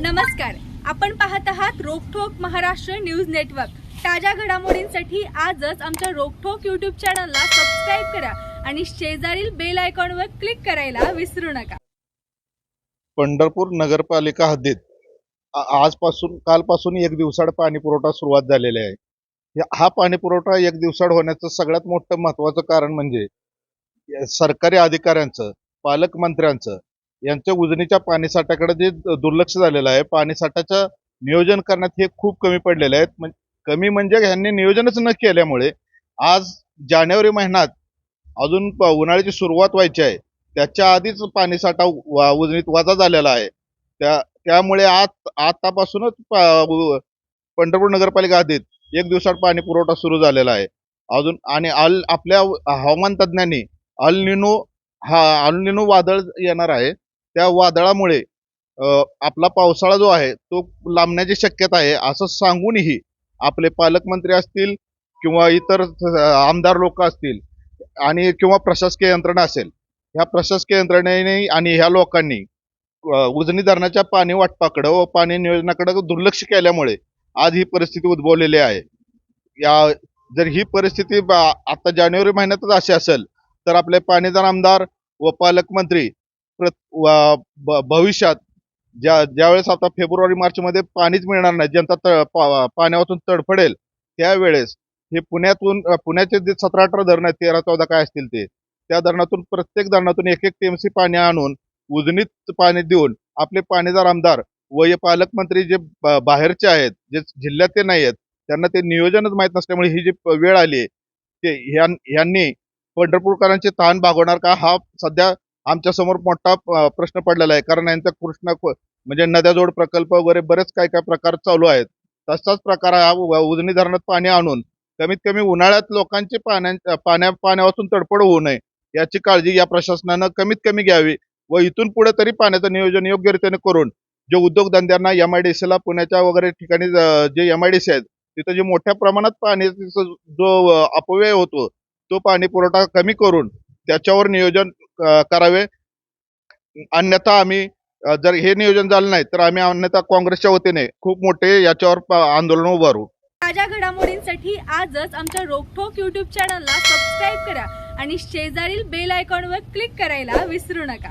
नमस्कार. आपण पाहत आहात रोकठोक महाराष्ट्र न्यूज नेटवर्क. ताज्या घडामोडींसाठी आजच आमच्या रोकठोक युट्यूब चॅनलला सबस्क्राईब करा आणि शेजारील बेल आयकॉनवर क्लिक करायला विसरू नका. पंढरपूर नगरपालिका हद्दीत आजपासून कालपासून एक दिवसाड पाणी पुरवठा सुरुवात झालेला आहे. हा पाणी पुरवठा एक दिवसाड होण्याचं सगळ्यात मोठं महत्वाचं कारण म्हणजे सरकारी अधिकाऱ्यांचं पालकमंत्र्यांचं यांच्या उजनीच्या पाणीसाठ्याकडे जे दुर्लक्ष झालेलं आहे पाणीसाठ्याचं नियोजन करण्यात हे खूप कमी पडलेले आहेत. कमी म्हणजे ह्यांनी नियोजनच न केल्यामुळे आज जानेवारी महिन्यात अजून प- उन्हाळ्याची सुरुवात व्हायची आहे. त्याच्या आधीच पाणीसाठा वा- उजनीत वजा झालेला आहे. त्या त्यामुळे आत आतापासूनच पंढरपूर नगरपालिका हद्दीत एक दिवसात पाणी पुरवठा सुरू झालेला आहे. अजून आणि अल आपल्या हवामान तज्ज्ञांनी अल निनो हा अल निनो वादळ येणार आहे. त्या वादळामुळे आपला पावसाळा जो आहे तो लांबण्याची शक्यता आहे असं सांगूनही आपले पालकमंत्री असतील किंवा इतर आमदार लोक असतील आणि किंवा प्रशासकीय यंत्रणा असेल ह्या प्रशासकीय यंत्रणेने आणि ह्या लोकांनी उजनी धरणाच्या पाणी वाटपाकडं व पाणी नियोजनाकडे दुर्लक्ष केल्यामुळे आज ही परिस्थिती उद्भवलेली आहे. या जर ही परिस्थिती आता जानेवारी महिन्यातच अशी असेल तर आपले पाणीदार आमदार व पालकमंत्री भविष्यात ज्या ज्यावेळेस आता फेब्रुवारी मार्चमध्ये पाणीच मिळणार नाही जनता तळ पा- पाण्यावाचून तडफडेल त्यावेळेस हे पुण्यातून पुण्याचे जे सतरा अठरा धरण आहेत तेरा चौदा काय असतील ते त्या धरणातून प्रत्येक धरणातून एक एक टीएमसी पाणी आणून उजनीत पाणी देऊन आपले पाणीदार आमदार व हे पालकमंत्री जे बाहेरचे आहेत जे जिल्ह्यात ते नाही आहेत त्यांना ते नियोजनच माहीत नसल्यामुळे ही जी वेळ आली आहे ते ह्यां- ह्यांनी पंढरपूरकरांचे ताण भागवणार का? हा सध्या आमच्यासमोर मोठा प्रश्न पडलेला आहे. कारण यांचा कृष्णा म्हणजे नद्याजोड प्रकल्प वगैरे बरेच काय काय प्रकार चालू आहेत. तसाच प्रकार हा उजनी धरणात पाणी आणून कमीत कमी उन्हाळ्यात लोकांची पाण्या पाण्या पाण्यापासून तडफड होऊ नये याची काळजी या प्रशासनानं कमीत कमी घ्यावी व इथून पुढे तरी पाण्याचं नियोजन योग्यरीतीने करून जे उद्योगधंद्यांना एम आय डी सीला पुण्याच्या वगैरे ठिकाणी जे एम आय डी सी आहेत तिथं जे मोठ्या प्रमाणात पाण्याचा जो अपव्यय होतो तो पाणी पुरवठा कमी करून त्याच्यावर नियोजन करावे. अन्यथा आम्ही जर हे नियोजन झालं नाही तर आम्ही अन्यथा काँग्रेसच्या वतीने खूप मोठे याच्यावर आंदोलन उभारू ताज्या घडामोडींसाठी आजच आमच्या रोखोक युट्यूब चॅनलला सबस्क्राईब करा आणि शेजारील बेल आयकॉनवर क्लिक करायला विसरू नका.